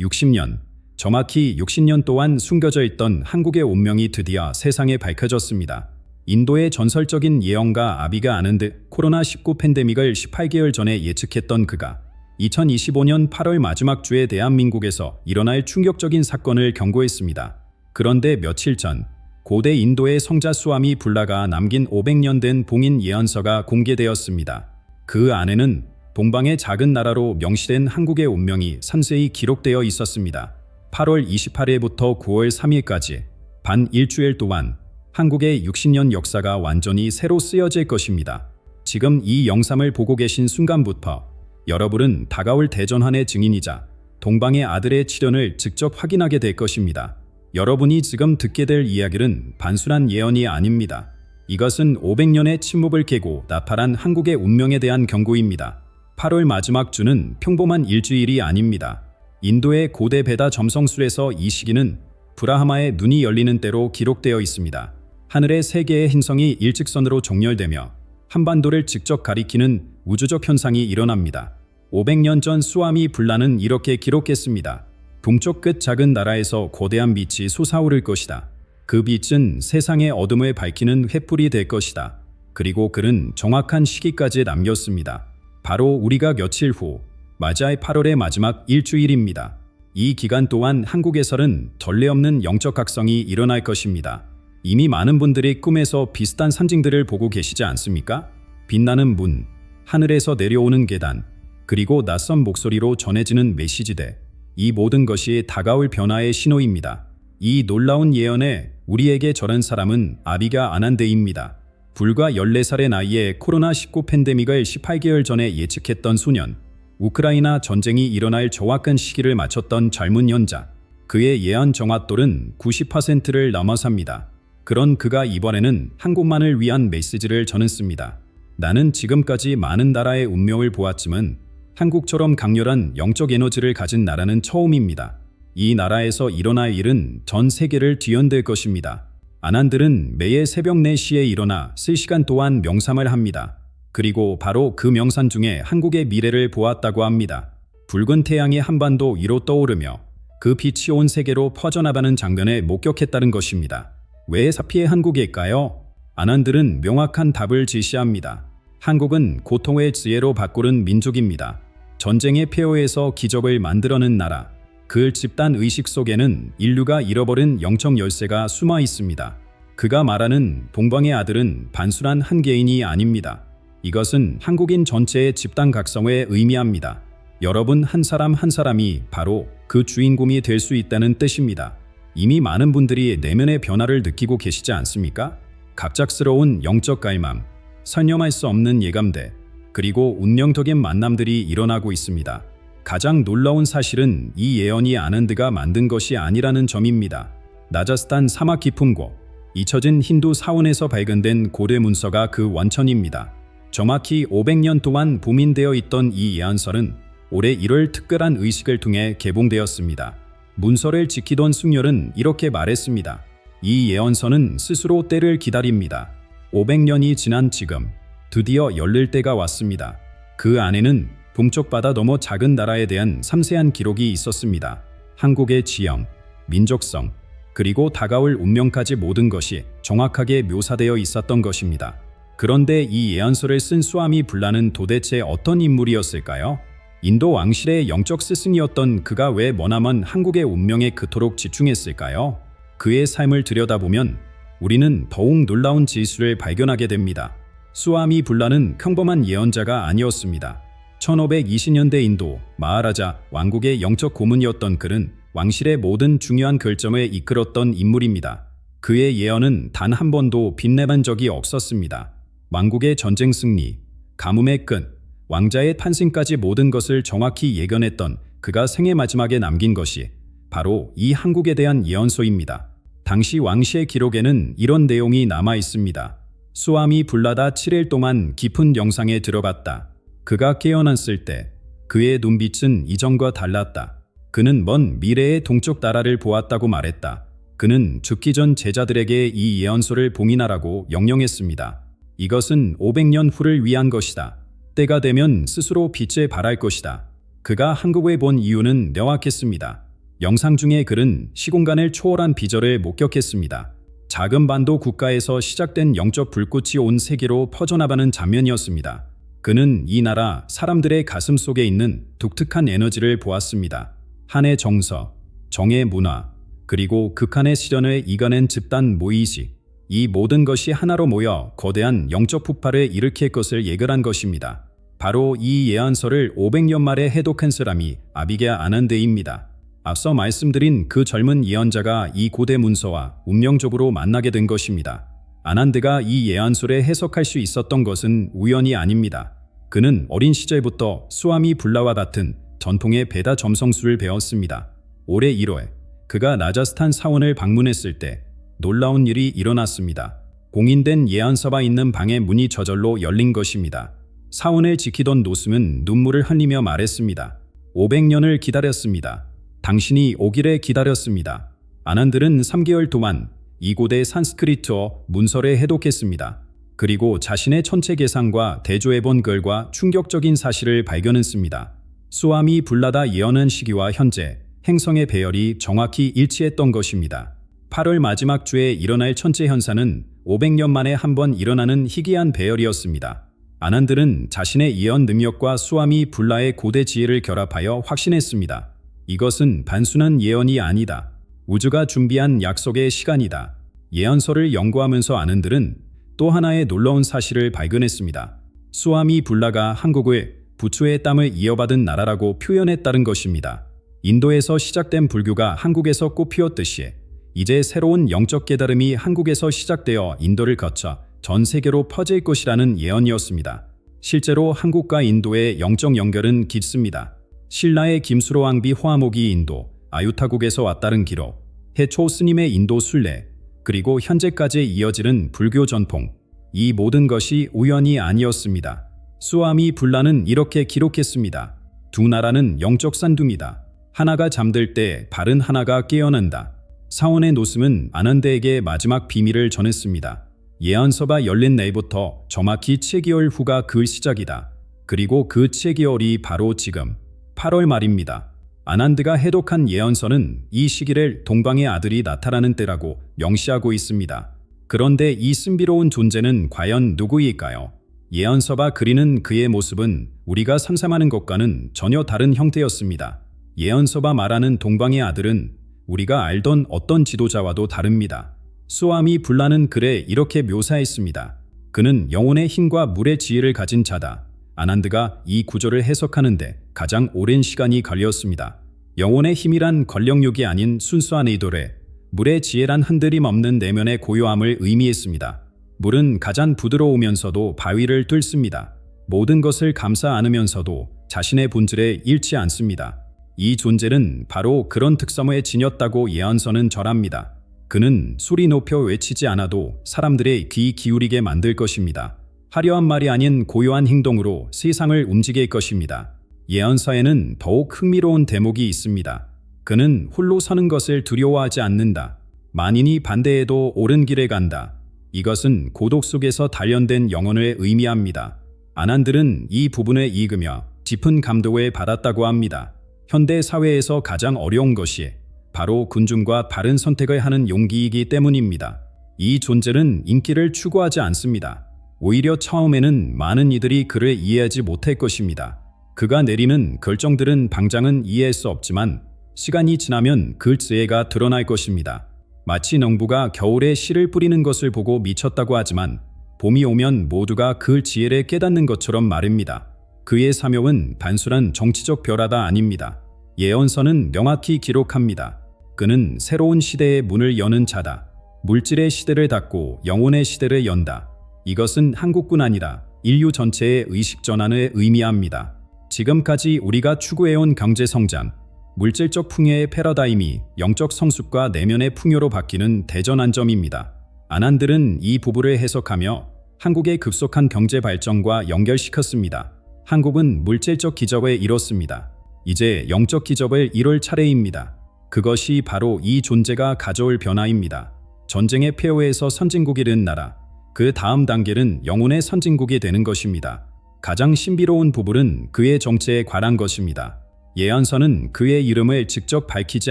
60년, 정확히 60년 동안 숨겨져 있던 한국의 운명이 드디어 세상에 밝혀졌습니다. 인도의 전설적인 예언가 아비가 아는 듯 코로나19 팬데믹을 18개월 전에 예측했던 그가 2025년 8월 마지막 주에 대한민국에서 일어날 충격적인 사건을 경고했습니다. 그런데 며칠 전 고대 인도의 성자 수아미 불라가 남긴 500년 된 봉인 예언서가 공개되었습니다. 그 안에는 동방의 작은 나라로 명시된 한국의 운명이 산세히 기록되어 있었습니다. 8월 28일부터 9월 3일까지 반 일주일 동안 한국의 60년 역사가 완전히 새로 쓰여질 것입니다. 지금 이 영상을 보고 계신 순간부터 여러분은 다가올 대전환의 증인이자 동방의 아들의 치련을 직접 확인하게 될 것입니다. 여러분이 지금 듣게 될 이야기는 단순한 예언이 아닙니다. 이것은 500년의 침묵을 깨고 나팔한 한국의 운명에 대한 경고입니다. 8월 마지막 주는 평범한 일주일이 아닙니다. 인도의 고대 베다 점성술에서 이 시기는 브라하마의 눈이 열리는 때로 기록되어 있습니다. 하늘의 세 개의 행성이 일직선으로 종렬되며 한반도를 직접 가리키는 우주적 현상이 일어납니다. 500년 전 수아미 불라는 이렇게 기록했습니다. 동쪽 끝 작은 나라에서 거대한 빛이 솟아오를 것이다. 그 빛은 세상의 어둠을 밝히는 횃불이 될 것이다. 그리고 그는 정확한 시기까지 남겼습니다. 바로 우리가 며칠 후 맞아의 8월의 마지막 일주일입니다. 이 기간 동안 한국에서는 전례 없는 영적 각성이 일어날 것입니다. 이미 많은 분들이 꿈에서 비슷한 상징들을 보고 계시지 않습니까? 빛나는 문, 하늘에서 내려오는 계단, 그리고 낯선 목소리로 전해지는 메시지대. 이 모든 것이 다가올 변화의 신호입니다. 이 놀라운 예언에 우리에게 저런 사람은 아비가 아난데입니다. 불과 14살의 나이에 코로나19 팬데믹을 18개월 전에 예측했던 소년. 우크라이나 전쟁이 일어날 정확한 시기를 맞췄던 젊은 연자. 그의 예언 정확도는 90%를 넘어섭니다. 그런 그가 이번에는 한국만을 위한 메시지를 전했습니다. 나는 지금까지 많은 나라의 운명을 보았지만 한국처럼 강렬한 영적 에너지를 가진 나라는 처음입니다. 이 나라에서 일어날 일은 전 세계를 뒤흔들 것입니다. 아난들은 매일 새벽 4시에 일어나 3시간 동안 명상을 합니다. 그리고 바로 그 명상 중에 한국의 미래를 보았다고 합니다. 붉은 태양이 한반도 위로 떠오르며 그 빛이 온 세계로 퍼져나가는 장면을 목격했다는 것입니다. 왜 사피의 한국일까요? 아난들은 명확한 답을 제시합니다. 한국은 고통의 지혜로 바꾸는 민족입니다. 전쟁의 폐허에서 기적을 만들어낸 나라. 그 집단 의식 속에는 인류가 잃어버린 영적 열쇠가 숨어 있습니다. 그가 말하는 동방의 아들은 단순한 한 개인이 아닙니다. 이것은 한국인 전체의 집단 각성을 의미합니다. 여러분 한 사람 한 사람이 바로 그 주인공이 될 수 있다는 뜻입니다. 이미 많은 분들이 내면의 변화를 느끼고 계시지 않습니까? 갑작스러운 영적 갈망, 설명할 수 없는 예감대, 그리고 운명적인 만남들이 일어나고 있습니다. 가장 놀라운 사실은 이 예언이 아난드가 만든 것이 아니라는 점입니다. 나자스탄 사막 곳, 잊혀진 힌두 사원에서 발견된 고대 문서가 그 원천입니다. 정확히 500년 동안 봉인되어 있던 이 예언설은 올해 1월 특별한 의식을 통해 개봉되었습니다. 문서를 지키던 승열은 이렇게 말했습니다. 이 예언서는 스스로 때를 기다립니다. 500년이 지난 지금 드디어 열릴 때가 왔습니다. 그 안에는 동쪽 바다 너머 작은 나라에 대한 섬세한 기록이 있었습니다. 한국의 지형, 민족성, 그리고 다가올 운명까지 모든 것이 정확하게 묘사되어 있었던 것입니다. 그런데 이 예언서를 쓴 수아미 불라는 도대체 어떤 인물이었을까요? 인도 왕실의 영적 스승이었던 그가 왜 머나먼 한국의 운명에 그토록 집중했을까요? 그의 삶을 들여다보면 우리는 더욱 놀라운 지수를 발견하게 됩니다. 수아미 불라는 평범한 예언자가 아니었습니다. 1520년대 인도 마하라자 왕국의 영적 고문이었던 그는 왕실의 모든 중요한 결정을 이끌었던 인물입니다. 그의 예언은 단 한 번도 빗내본 적이 없었습니다. 왕국의 전쟁 승리, 가뭄의 끝, 왕자의 탄생까지 모든 것을 정확히 예견했던 그가 생애 마지막에 남긴 것이 바로 이 한국에 대한 예언서입니다. 당시 왕시의 기록에는 이런 내용이 남아 있습니다. 수암이 불나다 7일 동안 깊은 영상에 들어갔다. 그가 깨어났을 때 그의 눈빛은 이전과 달랐다. 그는 먼 미래의 동쪽 나라를 보았다고 말했다. 그는 죽기 전 제자들에게 이 예언서를 봉인하라고 명령했습니다. 이것은 500년 후를 위한 것이다. 때가 되면 스스로 빛을 발할 것이다. 그가 한국에 본 이유는 명확했습니다. 영상 중에 그는 시공간을 초월한 비절을 목격했습니다. 작은 반도 국가에서 시작된 영적 불꽃이 온 세계로 퍼져나가는 장면이었습니다. 그는 이 나라 사람들의 가슴 속에 있는 독특한 에너지를 보았습니다. 한의 정서, 정의 문화, 그리고 극한의 시련을 이겨낸 집단 모의식. 이 모든 것이 하나로 모여 거대한 영적 폭발을 일으킬 것을 예견한 것입니다. 바로 이 예언서를 500년 말에 해독한 사람이 아비게 아난데입니다. 앞서 말씀드린 그 젊은 예언자가 이 고대 문서와 운명적으로 만나게 된 것입니다. 아난드가 이 예언서를 해석할 수 있었던 것은 우연이 아닙니다. 그는 어린 시절부터 수아미 불라와 같은 전통의 베다 점성술을 배웠습니다. 올해 1월 그가 라자스탄 사원을 방문했을 때 놀라운 일이 일어났습니다. 공인된 예언서가 있는 방의 문이 저절로 열린 것입니다. 사원을 지키던 노스는 눈물을 흘리며 말했습니다. 500년을 기다렸습니다. 당신이 오기를 기다렸습니다. 아난들은 3개월 동안 이곳의 산스크리트어 문서를 해독했습니다. 그리고 자신의 천체 계산과 대조해본 결과 충격적인 사실을 발견했습니다. 수암이 불나다 예언한 시기와 현재 행성의 배열이 정확히 일치했던 것입니다. 8월 마지막 주에 일어날 천체 현상은 500년 만에 한 번 일어나는 희귀한 배열이었습니다. 아난들은 자신의 예언 능력과 수암이 불라의 고대 지혜를 결합하여 확신했습니다. 이것은 단순한 예언이 아니다. 우주가 준비한 약속의 시간이다. 예언서를 연구하면서 아는들은 또 하나의 놀라운 사실을 발견했습니다. 수암이 불라가 한국을 부추의 땀을 이어받은 나라라고 표현했다는 것입니다. 인도에서 시작된 불교가 한국에서 꽃피웠듯이 이제 새로운 영적 깨달음이 한국에서 시작되어 인도를 거쳐 전 세계로 퍼질 것이라는 예언이었습니다. 실제로 한국과 인도의 영적 연결은 깊습니다. 신라의 김수로 왕비 화목이 인도, 아유타국에서 왔다는 기록, 해초 스님의 인도 순례, 그리고 현재까지 이어지는 불교 전통, 이 모든 것이 우연이 아니었습니다. 수아미 불라는 이렇게 기록했습니다. 두 나라는 영적 산둥이다. 하나가 잠들 때 바른 하나가 깨어난다. 사원의 노슴은 아난데에게 마지막 비밀을 전했습니다. 예언서가 열린 내부터 정확히 7개월 후가 그 시작이다. 그리고 그 7개월이 바로 지금 8월 말입니다. 아난드가 해독한 예언서는 이 시기를 동방의 아들이 나타나는 때라고 명시하고 있습니다. 그런데 이 신비로운 존재는 과연 누구일까요? 예언서가 그리는 그의 모습은 우리가 상상하는 것과는 전혀 다른 형태였습니다. 예언서가 말하는 동방의 아들은 우리가 알던 어떤 지도자와도 다릅니다. 수암이 불나는 글에 이렇게 묘사했습니다. 그는 영혼의 힘과 물의 지혜를 가진 자다. 아난드가 이 구절을 해석하는데 가장 오랜 시간이 걸렸습니다. 영혼의 힘이란 권력욕이 아닌 순수한 의도래, 물의 지혜란 흔들림 없는 내면의 고요함을 의미했습니다. 물은 가장 부드러우면서도 바위를 뚫습니다. 모든 것을 감싸 안으면서도 자신의 본질에 잃지 않습니다. 이 존재는 바로 그런 특성에 지녔다고 예언서는 절합니다. 그는 소리 높여 외치지 않아도 사람들의 귀 기울이게 만들 것입니다. 화려한 말이 아닌 고요한 행동으로 세상을 움직일 것입니다. 예언서에는 더욱 흥미로운 대목이 있습니다. 그는 홀로 서는 것을 두려워하지 않는다. 만인이 반대해도 옳은 길에 간다. 이것은 고독 속에서 단련된 영혼을 의미합니다. 아난들은 이 부분을 읽으며 깊은 감동을 받았다고 합니다. 현대 사회에서 가장 어려운 것이 바로 군중과 바른 선택을 하는 용기이기 때문입니다. 이 존재는 인기를 추구하지 않습니다. 오히려 처음에는 많은 이들이 그를 이해하지 못할 것입니다. 그가 내리는 결정들은 당장은 이해할 수 없지만 시간이 지나면 그 지혜가 드러날 것입니다. 마치 농부가 겨울에 씨를 뿌리는 것을 보고 미쳤다고 하지만 봄이 오면 모두가 그 지혜를 깨닫는 것처럼 말입니다. 그의 사명은 단순한 정치적 벼라다 아닙니다. 예언서는 명확히 기록합니다. 그는 새로운 시대의 문을 여는 자다. 물질의 시대를 닫고 영혼의 시대를 연다. 이것은 한국뿐 아니라 인류 전체의 의식 전환을 의미합니다. 지금까지 우리가 추구해온 경제 성장, 물질적 풍요의 패러다임이 영적 성숙과 내면의 풍요로 바뀌는 대전환점입니다. 아난들은 이 부부를 해석하며 한국의 급속한 경제 발전과 연결시켰습니다. 한국은 물질적 기적을 이뤘습니다. 이제 영적 기적을 이룰 차례입니다. 그것이 바로 이 존재가 가져올 변화입니다. 전쟁의 폐허에서 선진국이 된 나라, 그 다음 단계는 영혼의 선진국이 되는 것입니다. 가장 신비로운 부분은 그의 정체에 관한 것입니다. 예언서는 그의 이름을 직접 밝히지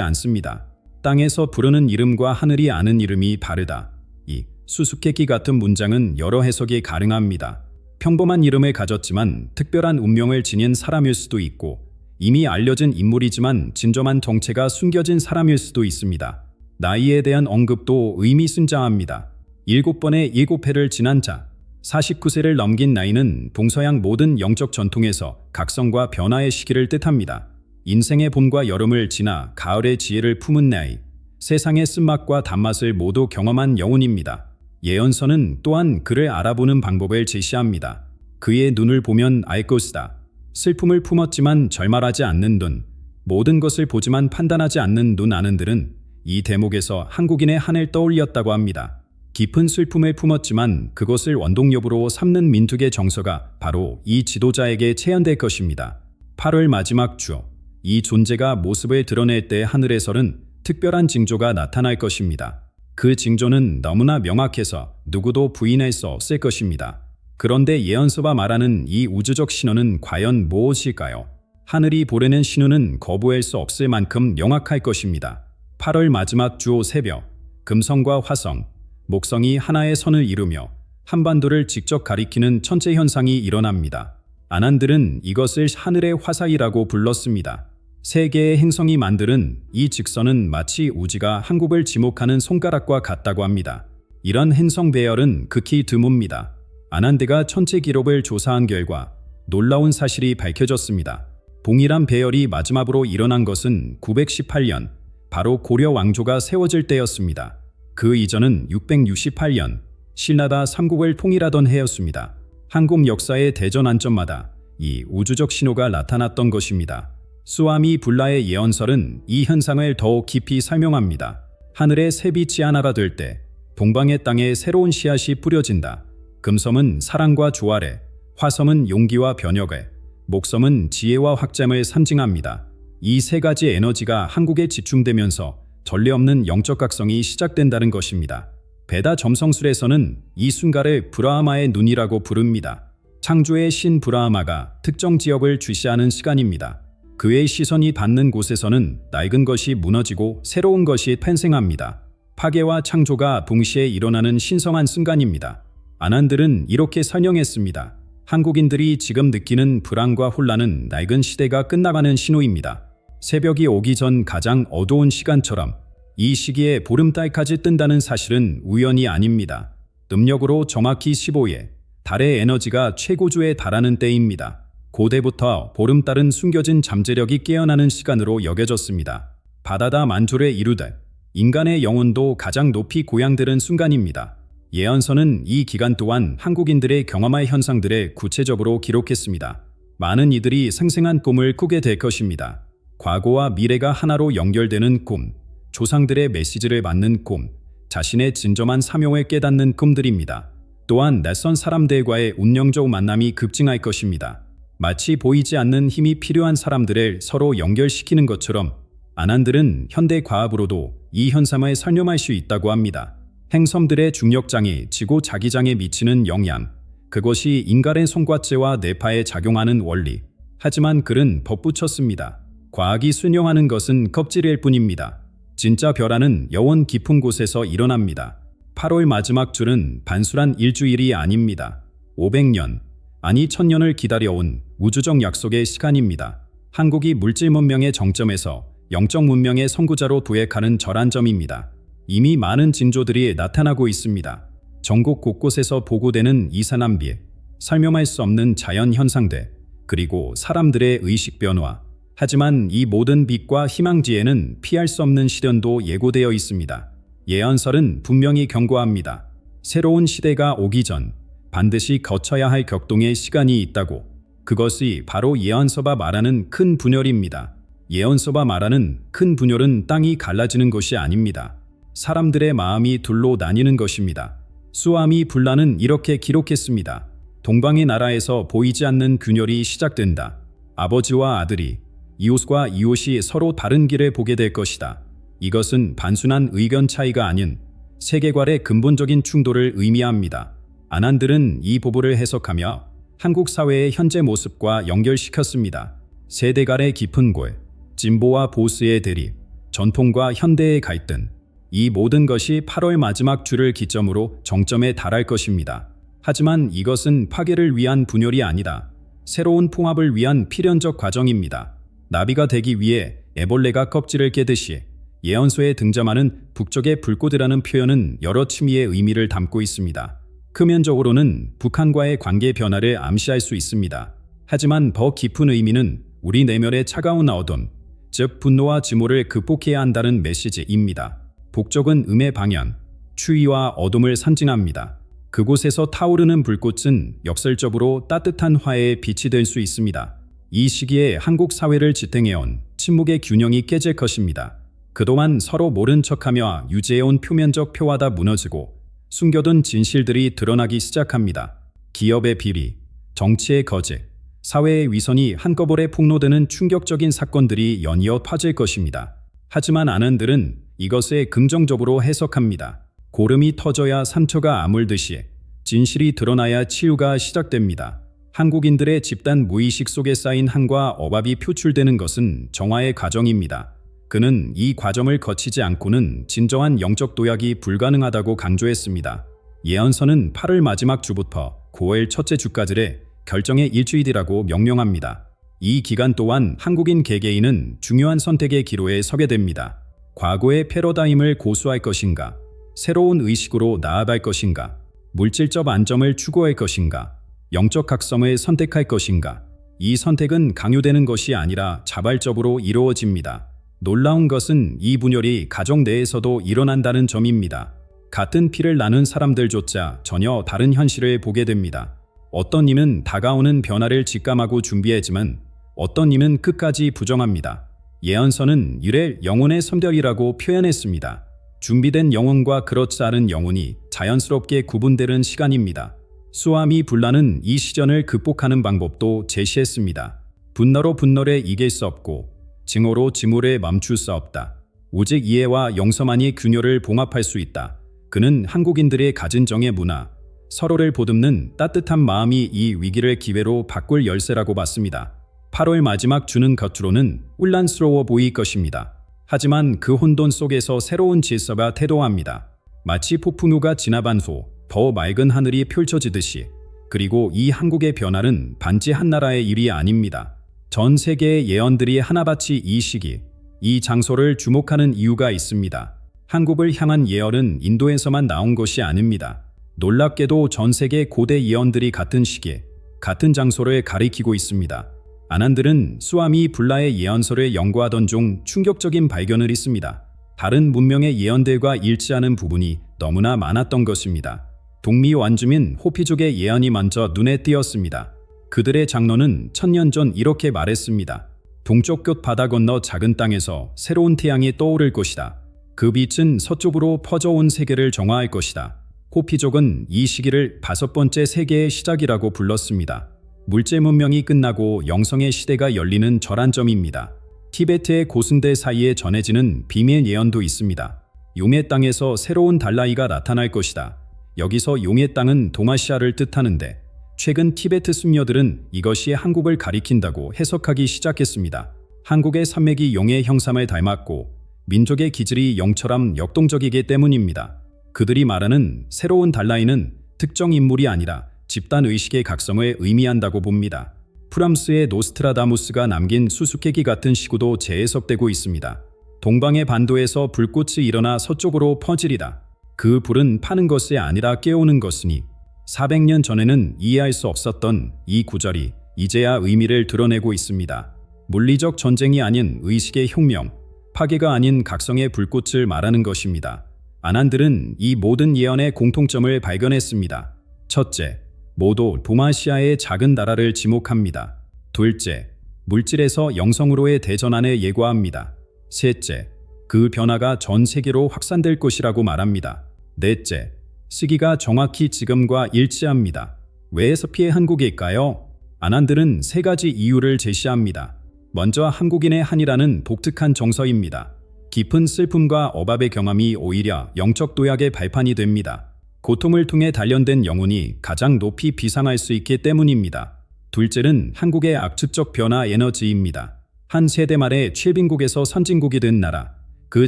않습니다. 땅에서 부르는 이름과 하늘이 아는 이름이 다르다. 이 수수께끼 같은 문장은 여러 해석이 가능합니다. 평범한 이름을 가졌지만 특별한 운명을 지닌 사람일 수도 있고 이미 알려진 인물이지만 진정한 정체가 숨겨진 사람일 수도 있습니다. 나이에 대한 언급도 의미심장합니다. 일곱 번의 일곱 해를 지난 자, 49세를 넘긴 나이는 동서양 모든 영적 전통에서 각성과 변화의 시기를 뜻합니다. 인생의 봄과 여름을 지나 가을의 지혜를 품은 나이, 세상의 쓴맛과 단맛을 모두 경험한 영혼입니다. 예언서는 또한 그를 알아보는 방법을 제시합니다. 그의 눈을 보면 알 것이다. 슬픔을 품었지만 절말하지 않는 눈, 모든 것을 보지만 판단하지 않는 눈 아는들은 이 대목에서 한국인의 한을 떠올렸다고 합니다. 깊은 슬픔을 품었지만 그것을 원동력으로 삼는 민tuk의 정서가 바로 이 지도자에게 체현될 것입니다. 8월 마지막 주, 이 존재가 모습을 드러낼 때 하늘에서는 특별한 징조가 나타날 것입니다. 그 징조는 너무나 명확해서 누구도 부인할 수 없을 것입니다. 그런데 예언서가 말하는 이 우주적 신호는 과연 무엇일까요? 하늘이 보내는 신호는 거부할 수 없을 만큼 명확할 것입니다. 8월 마지막 주 새벽, 금성과 화성, 목성이 하나의 선을 이루며 한반도를 직접 가리키는 천체 현상이 일어납니다. 아난들은 이것을 하늘의 화사이라고 불렀습니다. 세 개의 행성이 만드는 이 직선은 마치 우지가 한국을 지목하는 손가락과 같다고 합니다. 이런 행성 배열은 극히 드뭅니다. 아난드가 천체 기록을 조사한 결과 놀라운 사실이 밝혀졌습니다. 동일한 배열이 마지막으로 일어난 것은 918년, 바로 고려 왕조가 세워질 때였습니다. 그 이전은 668년, 신라다 삼국을 통일하던 해였습니다. 한국 역사의 대전 안점마다 이 우주적 신호가 나타났던 것입니다. 수아미 불라의 예언설은 이 현상을 더욱 깊이 설명합니다. 하늘의 새 빛이 하나가 될 때 동방의 땅에 새로운 씨앗이 뿌려진다. 금섬은 사랑과 조화래, 화섬은 용기와 변혁에, 목섬은 지혜와 확장을 상징합니다. 이 세 가지 에너지가 한국에 집중되면서 전례 없는 영적 각성이 시작된다는 것입니다. 베다 점성술에서는 이 순간을 브라하마의 눈이라고 부릅니다. 창조의 신 브라하마가 특정 지역을 주시하는 시간입니다. 그의 시선이 닿는 곳에서는 낡은 것이 무너지고 새로운 것이 탄생합니다. 파괴와 창조가 동시에 일어나는 신성한 순간입니다. 아난들은 이렇게 설명했습니다. 한국인들이 지금 느끼는 불안과 혼란은 낡은 시대가 끝나가는 신호입니다. 새벽이 오기 전 가장 어두운 시간처럼 이 시기에 보름달까지 뜬다는 사실은 우연이 아닙니다. 음력으로 정확히 15일, 달의 에너지가 최고조에 달하는 때입니다. 고대부터 보름달은 숨겨진 잠재력이 깨어나는 시간으로 여겨졌습니다. 바다다 만조를 이루되 인간의 영혼도 가장 높이 고양되는 순간입니다. 예언서는 이 기간 동안 한국인들의 경험할 현상들을 구체적으로 기록했습니다. 많은 이들이 생생한 꿈을 꾸게 될 것입니다. 과거와 미래가 하나로 연결되는 꿈, 조상들의 메시지를 받는 꿈, 자신의 진정한 사명을 깨닫는 꿈들입니다. 또한 낯선 사람들과의 운명적 만남이 급증할 것입니다. 마치 보이지 않는 힘이 필요한 사람들을 서로 연결시키는 것처럼 아난들은 현대 과학으로도 이 현상을 설명할 수 있다고 합니다. 행섬들의 중력장이 지구 자기장에 미치는 영향, 그것이 인간의 손과체와 뇌파에 작용하는 원리. 하지만 글은 덧붙였습니다. 과학이 순용하는 것은 껍질일 뿐입니다. 진짜 별하는 여원 깊은 곳에서 일어납니다. 8월 마지막 줄은 단순한 일주일이 아닙니다. 500년, 아니 천년을 기다려온 우주적 약속의 시간입니다. 한국이 물질 문명의 정점에서 영적 문명의 선구자로 도약하는 절한점입니다. 이미 많은 징조들이 나타나고 있습니다. 전국 곳곳에서 보고되는 이산화비, 설명할 수 없는 자연 현상들, 그리고 사람들의 의식 변화. 하지만 이 모든 빛과 희망지에는 피할 수 없는 시련도 예고되어 있습니다. 예언설은 분명히 경고합니다. 새로운 시대가 오기 전 반드시 거쳐야 할 격동의 시간이 있다고. 그것이 바로 예언서가 말하는 큰 분열입니다. 예언서가 말하는 큰 분열은 땅이 갈라지는 것이 아닙니다. 사람들의 마음이 둘로 나뉘는 것입니다. 수아미 불라는 이렇게 기록했습니다. 동방의 나라에서 보이지 않는 균열이 시작된다. 아버지와 아들이, 이웃과 이웃이 서로 다른 길을 보게 될 것이다. 이것은 단순한 의견 차이가 아닌 세계관의 근본적인 충돌을 의미합니다. 아난들은 이 보고를 해석하며 한국 사회의 현재 모습과 연결시켰습니다. 세대 간의 깊은 골, 진보와 보수의 대립, 전통과 현대의 갈등, 이 모든 것이 8월 마지막 주를 기점으로 정점에 달할 것입니다. 하지만 이것은 파괴를 위한 분열이 아니다. 새로운 통합을 위한 필연적 과정입니다. 나비가 되기 위해 애벌레가 껍질을 깨듯이 예언서에 등장하는 북쪽의 불꽃이라는 표현은 여러 층위의 의미를 담고 있습니다. 표면적으로는 북한과의 관계 변화를 암시할 수 있습니다. 하지만 더 깊은 의미는 우리 내면의 차가운 어둠, 즉 분노와 증오를 극복해야 한다는 메시지입니다. 북쪽은 음의 방향, 추위와 어둠을 상징합니다. 그곳에서 타오르는 불꽃은 역설적으로 따뜻한 화해의 빛이 될 수 있습니다. 이 시기에 한국 사회를 지탱해온 침묵의 균형이 깨질 것입니다. 그동안 서로 모른 척하며 유지해온 표면적 표화다 무너지고 숨겨둔 진실들이 드러나기 시작합니다. 기업의 비리, 정치의 거짓, 사회의 위선이 한꺼번에 폭로되는 충격적인 사건들이 연이어 퍼질 것입니다. 하지만 아는들은 이것을 긍정적으로 해석합니다. 고름이 터져야 상처가 아물듯이 진실이 드러나야 치유가 시작됩니다. 한국인들의 집단 무의식 속에 쌓인 한과 억압이 표출되는 것은 정화의 과정입니다. 그는 이 과정을 거치지 않고는 진정한 영적 도약이 불가능하다고 강조했습니다. 예언서는 8월 마지막 주부터 9월 첫째 주까지의 결정의 일주일이라고 명명합니다. 이 기간 또한 한국인 개개인은 중요한 선택의 기로에 서게 됩니다. 과거의 패러다임을 고수할 것인가? 새로운 의식으로 나아갈 것인가? 물질적 안정을 추구할 것인가? 영적 각성을 선택할 것인가? 이 선택은 강요되는 것이 아니라 자발적으로 이루어집니다. 놀라운 것은 이 분열이 가정 내에서도 일어난다는 점입니다. 같은 피를 나눈 사람들조차 전혀 다른 현실을 보게 됩니다. 어떤 님은 다가오는 변화를 직감하고 준비했지만 어떤 님은 끝까지 부정합니다. 예언서는 이를 영혼의 선별이라고 표현했습니다. 준비된 영혼과 그렇지 않은 영혼이 자연스럽게 구분되는 시간입니다. 수암이 불나는 이 시전을 극복하는 방법도 제시했습니다. 분노로 분노를 이길 수 없고 증오로 증오를 멈출 수 없다. 오직 이해와 용서만이 균열을 봉합할 수 있다. 그는 한국인들의 가진 정의 문화, 서로를 보듬는 따뜻한 마음이 이 위기를 기회로 바꿀 열쇠라고 봤습니다. 8월 마지막 주는 겉으로는 혼란스러워 보일 것입니다. 하지만 그 혼돈 속에서 새로운 질서가 태도합니다. 마치 폭풍우가 지나간 후 더 맑은 하늘이 펼쳐지듯이 그리고 이 한국의 변화는 반지 한 나라의 일이 아닙니다. 전 세계의 예언들이 하나같이 이 시기, 이 장소를 주목하는 이유가 있습니다. 한국을 향한 예언은 인도에서만 나온 것이 아닙니다. 놀랍게도 전 세계 고대 예언들이 같은 시기에 같은 장소를 가리키고 있습니다. 아난들은 수아미 불라의 예언서를 연구하던 중 충격적인 발견을 했습니다. 다른 문명의 예언들과 일치하는 부분이 너무나 많았던 것입니다. 동미 원주민 호피족의 예언이 먼저 눈에 띄었습니다. 그들의 장로는 천년 전 이렇게 말했습니다. 동쪽 끝 바다 건너 작은 땅에서 새로운 태양이 떠오를 것이다. 그 빛은 서쪽으로 퍼져온 세계를 정화할 것이다. 호피족은 이 시기를 다섯 번째 세계의 시작이라고 불렀습니다. 물질 문명이 끝나고 영성의 시대가 열리는 절한점입니다. 티베트의 고순대 사이에 전해지는 비밀 예언도 있습니다. 용의 땅에서 새로운 달라이가 나타날 것이다. 여기서 용의 땅은 동아시아를 뜻하는데 최근 티베트 숙녀들은 이것이 한국을 가리킨다고 해석하기 시작했습니다. 한국의 산맥이 용의 형상을 닮았고 민족의 기질이 용처럼 역동적이기 때문입니다. 그들이 말하는 새로운 달라이는 특정 인물이 아니라 집단 의식의 각성을 의미한다고 봅니다. 프랑스의 노스트라다무스가 남긴 수수께끼 같은 시구도 재해석되고 있습니다. 동방의 반도에서 불꽃이 일어나 서쪽으로 퍼지리다. 그 불은 파는 것이 아니라 깨우는 것이니 400년 전에는 이해할 수 없었던 이 구절이 이제야 의미를 드러내고 있습니다. 물리적 전쟁이 아닌 의식의 혁명, 파괴가 아닌 각성의 불꽃을 말하는 것입니다. 아난들은 이 모든 예언의 공통점을 발견했습니다. 첫째, 모두 도마시아의 작은 나라를 지목합니다. 둘째, 물질에서 영성으로의 대전환을 예고합니다. 셋째, 그 변화가 전 세계로 확산될 것이라고 말합니다. 넷째, 시기가 정확히 지금과 일치합니다. 왜 서피의 한국일까요? 아난들은 세 가지 이유를 제시합니다. 먼저 한국인의 한이라는 독특한 정서입니다. 깊은 슬픔과 억압의 경험이 오히려 영적 도약의 발판이 됩니다. 고통을 통해 단련된 영혼이 가장 높이 비상할 수 있기 때문입니다. 둘째는 한국의 악측적 변화 에너지입니다. 한 세대 말에 최빈국에서 선진국이 된 나라. 그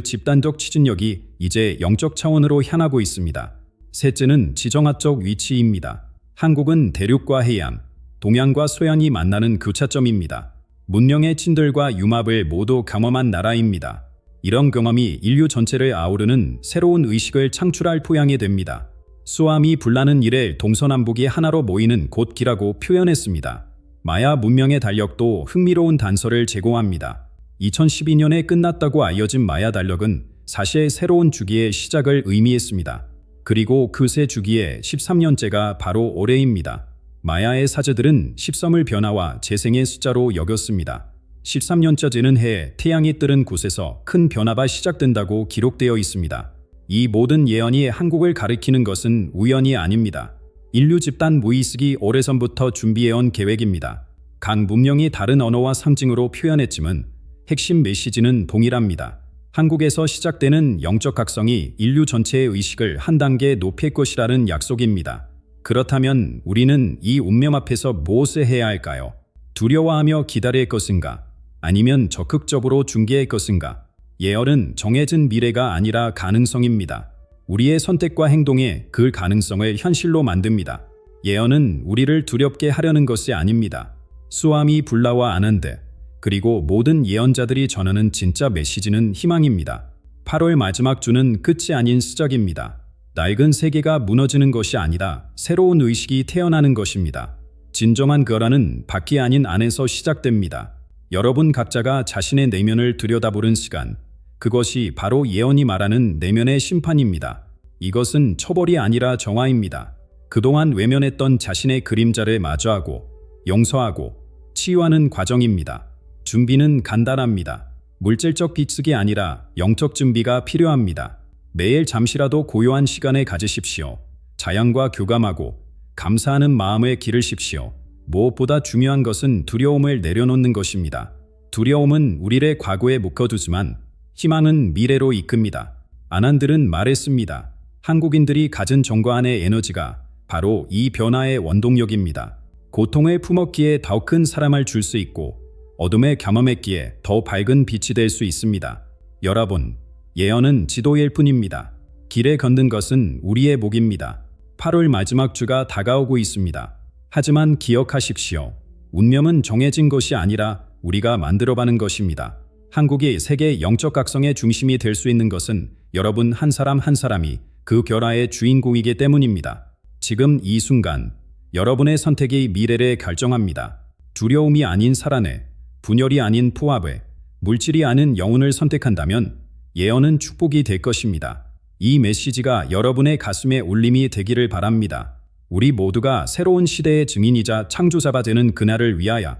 집단적 추진력이 이제 영적 차원으로 향하고 있습니다. 셋째는 지정학적 위치입니다. 한국은 대륙과 해안, 동양과 서양이 만나는 교차점입니다. 문명의 친들과 융합을 모두 경험한 나라입니다. 이런 경험이 인류 전체를 아우르는 새로운 의식을 창출할 토양이 됩니다. 수암이 불나는 일에 동서남북이 하나로 모이는 곳기라고 표현했습니다. 마야 문명의 달력도 흥미로운 단서를 제공합니다. 2012년에 끝났다고 알려진 마야 달력은 사실 새로운 주기의 시작을 의미했습니다. 그리고 그 새 주기의 13년째가 바로 올해입니다. 마야의 사제들은 13을 변화와 재생의 숫자로 여겼습니다. 13년째 지는 해에 태양이 뜨는 곳에서 큰 변화가 시작된다고 기록되어 있습니다. 이 모든 예언이 한국을 가리키는 것은 우연이 아닙니다. 인류 집단 무의식이 오래전부터 준비해온 계획입니다. 각 문명이 다른 언어와 상징으로 표현했지만 핵심 메시지는 동일합니다. 한국에서 시작되는 영적 각성이 인류 전체의 의식을 한 단계 높일 것이라는 약속입니다. 그렇다면 우리는 이 운명 앞에서 무엇을 해야 할까요? 두려워하며 기다릴 것인가? 아니면 적극적으로 중개할 것인가? 예언은 정해진 미래가 아니라 가능성입니다. 우리의 선택과 행동에 그 가능성을 현실로 만듭니다. 예언은 우리를 두렵게 하려는 것이 아닙니다. 수암이 불나와 아는데 그리고 모든 예언자들이 전하는 진짜 메시지는 희망입니다. 8월 마지막 주는 끝이 아닌 시작입니다. 낡은 세계가 무너지는 것이 아니라 새로운 의식이 태어나는 것입니다. 진정한 거라는 밖이 아닌 안에서 시작됩니다. 여러분 각자가 자신의 내면을 들여다보는 시간, 그것이 바로 예언이 말하는 내면의 심판입니다. 이것은 처벌이 아니라 정화입니다. 그동안 외면했던 자신의 그림자를 마주하고 용서하고 치유하는 과정입니다. 준비는 간단합니다. 물질적 비축이 아니라 영적 준비가 필요합니다. 매일 잠시라도 고요한 시간을 가지십시오. 자연과 교감하고 감사하는 마음을 기르십시오. 무엇보다 중요한 것은 두려움을 내려놓는 것입니다. 두려움은 우리를 과거에 묶어두지만 희망은 미래로 이끕니다. 아난들은 말했습니다. 한국인들이 가진 정과 안의 에너지가 바로 이 변화의 원동력입니다. 고통을 품었기에 더 큰 사랑을 줄 수 있고 어둠을 경험했기에 더 밝은 빛이 될 수 있습니다. 여러분, 예언은 지도일 뿐입니다. 길에 걷는 것은 우리의 목입니다. 8월 마지막 주가 다가오고 있습니다. 하지만 기억하십시오. 운명은 정해진 것이 아니라 우리가 만들어가는 것입니다. 한국이 세계 영적 각성의 중심이 될 수 있는 것은 여러분 한 사람 한 사람이 그 결화의 주인공이기 때문입니다. 지금 이 순간 여러분의 선택이 미래를 결정합니다. 두려움이 아닌 살아내, 분열이 아닌 포합에, 물질이 아닌 영혼을 선택한다면 예언은 축복이 될 것입니다. 이 메시지가 여러분의 가슴에 울림이 되기를 바랍니다. 우리 모두가 새로운 시대의 증인이자 창조자가 되는 그날을 위하여